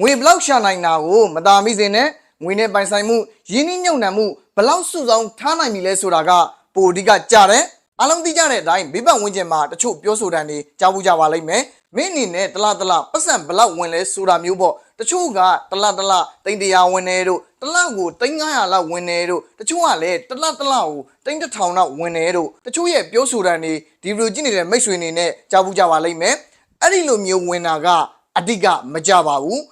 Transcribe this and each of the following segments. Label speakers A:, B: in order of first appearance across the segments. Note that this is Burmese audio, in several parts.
A: ငွေဘလောက်ရှာနိုင်တာကိုမတာမိစေနဲ့ငွေနဲ့ပိုင်ဆိုင်မှုရင်းနှီးမြှုပ်နှံမှုဘလောက်စုဆောင်ထားနိုင်ပြီလဲဆိုတာကပိုအဓိကကြတယ်အလုံးသိကြတဲ့အတိုင်းဘေးပတ်ဝန်းကျင်မှာတချို့ပြောဆိုတာတွေကြားဘူးကြပါလိမ့်မယ်မင်းအနေနဲ့တလားတလားပတ်စံဘလောက်ဝင်လဲဆိုတာမျိုးပေါ့တချို့ကတလားတလားတိန်တရာဝင်နေတို့တလားကိုတိန်900လောက်ဝင်နေတို့တချို့ကလည်းတလားတလားကိုတိန်1000လောက်ဝင်နေတို့တချို့ရဲ့ပြောဆိုတာတွေဒီဗီဒီယိုကြည့်နေတဲ့မိတ်ဆွေတွေနဲ့ကြားဘူးကြပါလိမ့်မယ်အဲ့ဒီလိုမျိုးဝင်တာကအဓိကမကြပါဘူး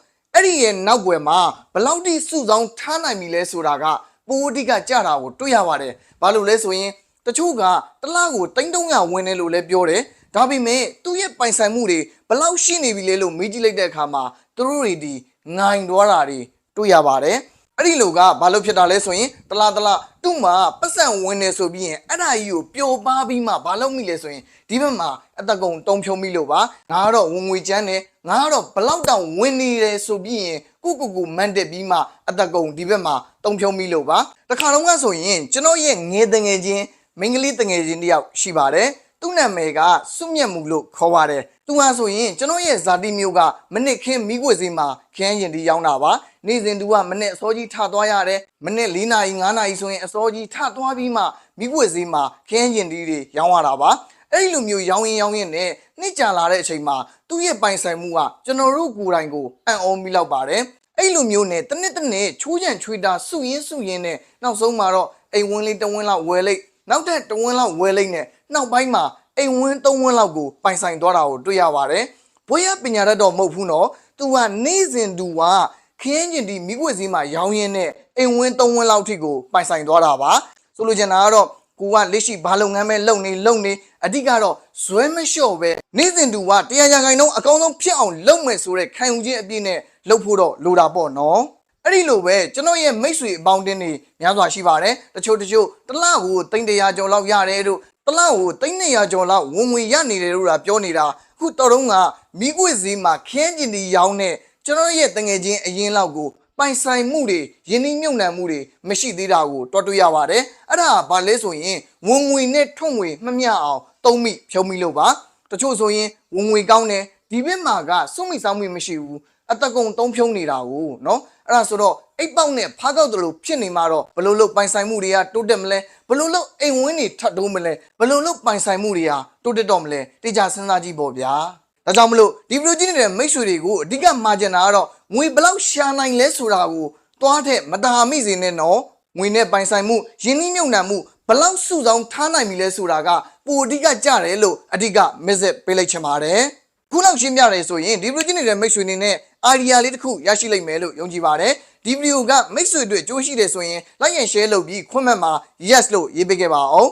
A: အဲ့ဒီရဲ့နောက်ွယ်မှာဘယ်လောက်ထိစုဆောင်ထားနိုင်ပြီလဲဆိုတာကပိုအဓိကကြတာကိုတွေ့ရပါတယ်။ဘာလို့လဲဆိုရင်တချို့ကတစ်လားကိုတိန်းတုံးရဝင်တယ်လို့လည်းပြောတယ်။ဒါပေမဲ့သူ့ရဲ့ပိုင်ဆိုင်မှုတွေဘယ်လောက်ရှိနေပြီလဲလို့မေးကြည့်လိုက်တဲ့အခါမှာသူတို့တွေဒီငိုင်သွားတာတွေတွေ့ရပါတယ်။ အဲ့ဒီလိုကဘာလို့ဖြစ်တာလဲဆိုရင်တလားတလားသူ့မှာပတ်စံဝင်နေဆိုပြီးရင်အဲ့ဒါကြီးကိုပျော်ပါပြီးမှဘာလို့မိလဲဆိုရင်ဒီဘက်မှာအတကုံတုံဖြုံးမိလို့ပါငါကတော့ဝင်ငွေချမ်းတယ်ငါကတော့ဘလောက်တောင်ဝင်နေတယ်ဆိုပြီးရင်ကိုကိုကိုမန်တက်ပြီးမှအတကုံဒီဘက်မှာတုံဖြုံးမိလို့ပါတခါတော့ကဆိုရင်ကျွန်တော်ရဲ့ငယ်တငယ်ချင်းမိန်းကလေးတငယ်ချင်းတယောက်ရှိပါတယ် သူ့နာမည်ကစွမြတ်မှုလို့ခေါ်ပါတယ်။သူဟာဆိုရင်ကျွန်တော်ရဲ့ဇာတိမျိုးကမနစ်ခင်းမိခွေစီမှာခင်းရင်ဒီရောက်တာပါ။နေ့စဉ်သူကမနစ်အစောကြီးထသွားရတယ်။မနစ်၄နာရီ၅နာရီဆိုရင်အစောကြီးထသွားပြီးမှမိခွေစီမှာခင်းရင်ဒီတွေရောင်းရတာပါ။အဲ့ဒီလိုမျိုးရောင်းရင်ရောင်းရင်နဲ့နှစ်ကြာလာတဲ့အချိန်မှာသူ့ရဲ့ပိုင်ဆိုင်မှုကကျွန်တော်တို့ကိုယ်တိုင်ကိုအံ့ဩမိလောက်ပါတယ်။အဲ့လိုမျိုးနဲ့တစ်နှစ်တစ်နှစ်ချိုးချံချွေတာစုရင်းစုရင်းနဲ့နောက်ဆုံးမှာတော့အိမ်ဝင်းလေးတစ်ဝင်းလောက်ဝယ်လိုက်နောက်ထပ်တစ်ဝင်းလောက်ဝယ်လိုက်နဲ့ နောက်ပိုင်းမှာအိမ်ဝင်းသုံးဝင်းလောက်ကိုပိုင်ဆိုင်သွားတာကိုတွေ့ရပါတယ်။ဘွေရပညာတတ်တော့မဟုတ်ဘူးနော်။ तू ကနေ့စဉ်သူကခင်းကျင်ဒီမိခွေစည်းမှာရောင်းရင်းနဲ့အိမ်ဝင်းသုံးဝင်းလောက်ထိကိုပိုင်ဆိုင်သွားတာပါ။ဆိုလိုချင်တာကတော့ကိုကလက်ရှိဘာလုပ်ငန်းပဲလုပ်နေလုပ်နေအဓိကတော့ဇွဲမလျှော့ပဲနေ့စဉ်သူကတရားရာခိုင်နှုန်းအကောင်းဆုံးဖြစ်အောင်လုပ်မယ်ဆိုတဲ့ခံယူခြင်းအပြည့်နဲ့လုပ်ဖို့တော့လိုတာပေါ့နော်။အဲ့ဒီလိုပဲကျွန်တော်ရဲ့မိတ်ဆွေအပေါင်းအတင်းတွေများစွာရှိပါတယ်တချို့တချို့တစ်လကိုတိန်တရာကျော်လောက်ရတယ်တို့ တစ်လကိုတိန်200ကျော်လောက်ဝင်ဝင်ရနေတယ်လို့တာပြောနေတာအခုတော်တော့ကမိကွေဈေးမှာခင်းကျင်တီရောင်းတဲ့ကျွန်တော်ရဲ့တငယ်ချင်းအရင်လောက်ကိုပိုင်ဆိုင်မှုတွေယင်းနှိမ့်မြုံနှံမှုတွေမရှိသေးတာကိုတွတ်တွေ့ရပါတယ်အဲ့ဒါကဘာလဲဆိုရင်ဝင်ငွေနဲ့ထွန့်ငွေမမျှအောင်သုံးမိဖြုံးမိလို့ပါတချို့ဆိုရင်ဝင်ငွေကောင်းတယ်ဒီဘက်မှာကစွန့်မိဆောင်မိမရှိဘူးအတကုံသုံးဖြုံးနေတာကိုเนาะအဲ့ဒါဆိုတော့ အိတ်ပေါက်နဲ့ဖားကောက်တယ်လို့ဖြစ်နေမှာတော့ဘယ်လိုလုပ်ပိုင်ဆိုင်မှုတွေကတိုးတက်မလဲဘယ်လိုလုပ်အိမ်ဝင်းတွေထပ်တိုးမလဲဘယ်လိုလုပ်ပိုင်ဆိုင်မှုတွေဟာတိုးတက်တော့မလဲတိကျစဉ်းစားကြည့်ပေါ့ဗျာဒါကြောင့်မလို့ဒီဗီဒီယိုကြည့်နေတဲ့မိတ်ဆွေတွေကိုအဓိကမှာကျင်တာကတော့ငွေဘယ်လောက်ရှာနိုင်လဲဆိုတာကိုသွားတဲ့မတာမိစေနဲ့နော်ငွေနဲ့ပိုင်ဆိုင်မှုယင်းနှိမ့်မြုံနှံမှုဘယ်လောက်စုဆောင်ထားနိုင်ပြီလဲဆိုတာကပိုအဓိကကြတယ်လို့အဓိက message ပေးလိုက်ချင်ပါတယ်ခုလောက်ရှင်းပြတယ်ဆိုရင်ဒီဗီဒီယိုကြည့်နေတဲ့မိတ်ဆွေတွေနဲ့ idea လေးတစ်ခုရရှိလိမ့်မယ်လို့ယုံကြည်ပါတယ် ဒီဗီဒီယိုကမိတ်ဆွေတွေအကျိုးရှိတယ်ဆိုရင် like and share လုပ်ပြီးခွင့်မဲ့မှာ yes လို့ရေးပေးခဲ့ပါအောင်